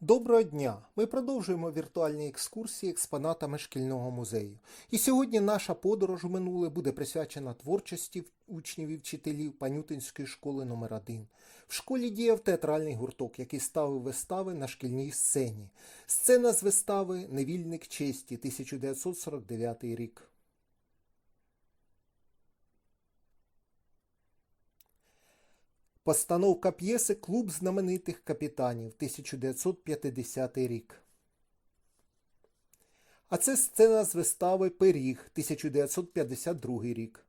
Доброго дня! Ми продовжуємо віртуальні екскурсії експонатами шкільного музею. І сьогодні наша подорож у минуле буде присвячена творчості учнів і вчителів Панютинської школи номер 1 В школі діяв театральний гурток, який ставив вистави на шкільній сцені. Сцена з вистави Невільник честі 1949 рік. Постановка п'єси Клуб знаменитих капітанів 1950 рік. А це сцена з вистави Пиріг 1952 рік.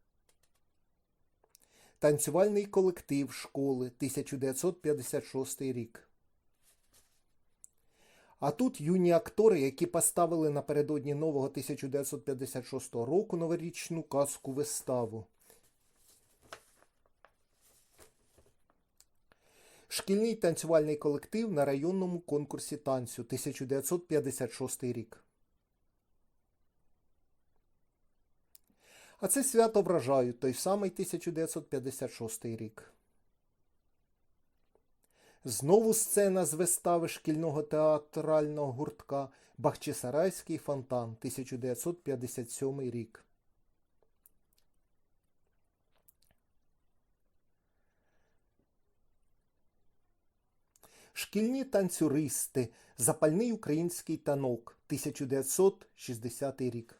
Танцювальний колектив школи 1956 рік. А тут юні актори, які поставили напередодні нового 1956 року новорічну казку виставу. Шкільний танцювальний колектив на районному конкурсі танцю 1956 рік. А це свято вражають той самий 1956 рік. Знову сцена з вистави шкільного театрального гуртка Бахчисарайський фонтан 1957 рік. Шкільні танцюристи. Запальний український танок 1960 рік.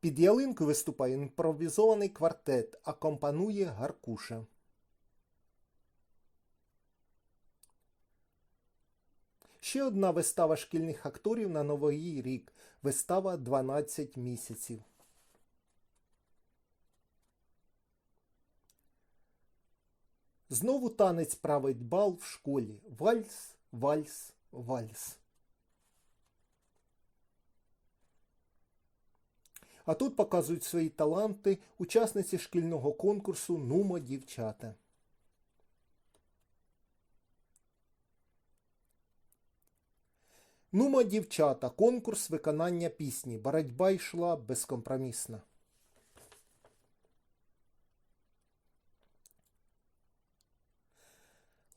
Під ялинкою виступає імпровізований квартет, акомпанує Гаркуша. Ще одна вистава шкільних акторів на Новий рік. Вистава 12 місяців. Знову танець править бал в школі. Вальс, вальс, вальс. А тут показують свої таланти учасниці шкільного конкурсу Нумо дівчата. Нумо дівчата. Конкурс виконання пісні. Боротьба йшла безкомпромісна.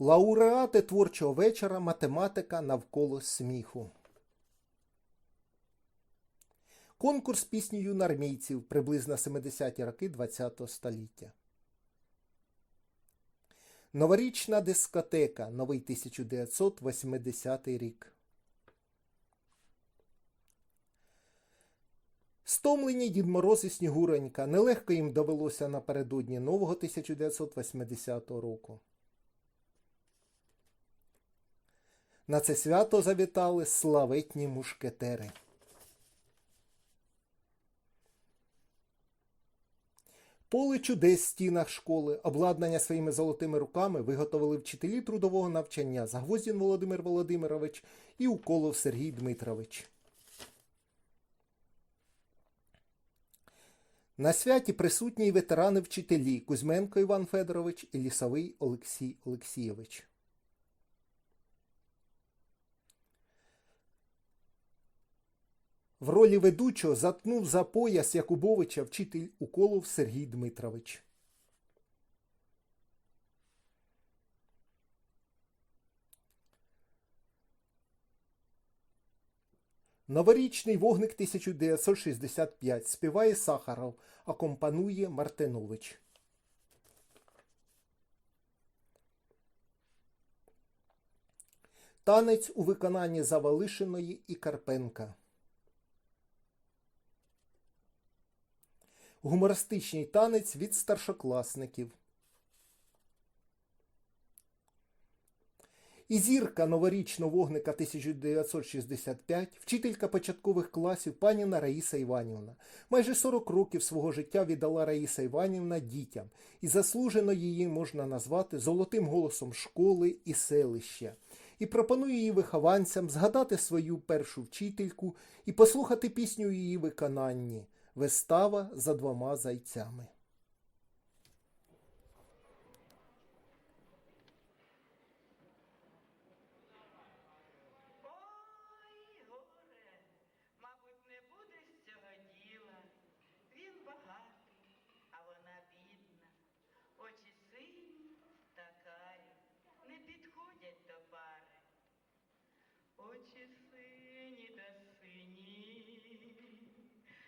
Лауреати творчого вечора математика навколо сміху. Конкурс пісні юнармійців приблизно 70-ті роки ХХ століття. Новорічна дискотека. Новий 1980 рік. Стомлені Дід Мороз і Снігуронька. Нелегко їм довелося напередодні нового 1980 року. На це свято завітали славетні мушкетери. Поле чудес в стінах школи, обладнання своїми золотими руками виготовили вчителі трудового навчання Загвоздін Володимир Володимирович і Уколов Сергій Дмитрович. На святі присутні й ветерани вчителі Кузьменко Іван Федорович і Лісовий Олексій Олексійович. В ролі ведучого заткнув за пояс Якубовича вчитель уколов Сергій Дмитрович. Новорічний вогник 1965 співає Сахаров, акомпанує Мартинович. Танець у виконанні Завалишиної і Карпенка. Гумористичний танець від старшокласників. І зірка новорічного вогника 1965, вчителька початкових класів паніна Раїса Іванівна. Майже 40 років свого життя віддала Раїса Іванівна дітям, і заслужено її можна назвати золотим голосом школи і селища. І пропоную її вихованцям згадати свою першу вчительку і послухати пісню її виконанні. Вистава за двома зайцями.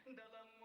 தலம்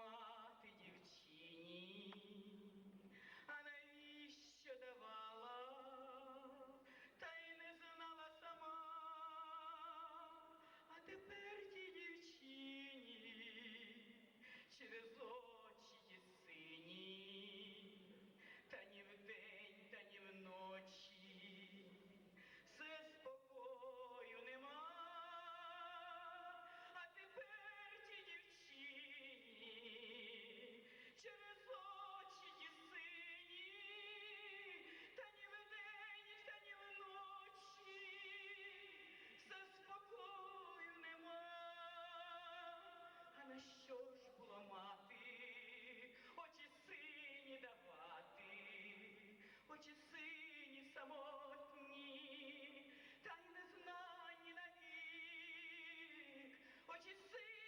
що ж було мати, очі сині давати, очі сині самотні, та й незнані навік, очі сині.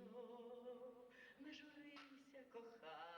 вічно, не журися, кохана.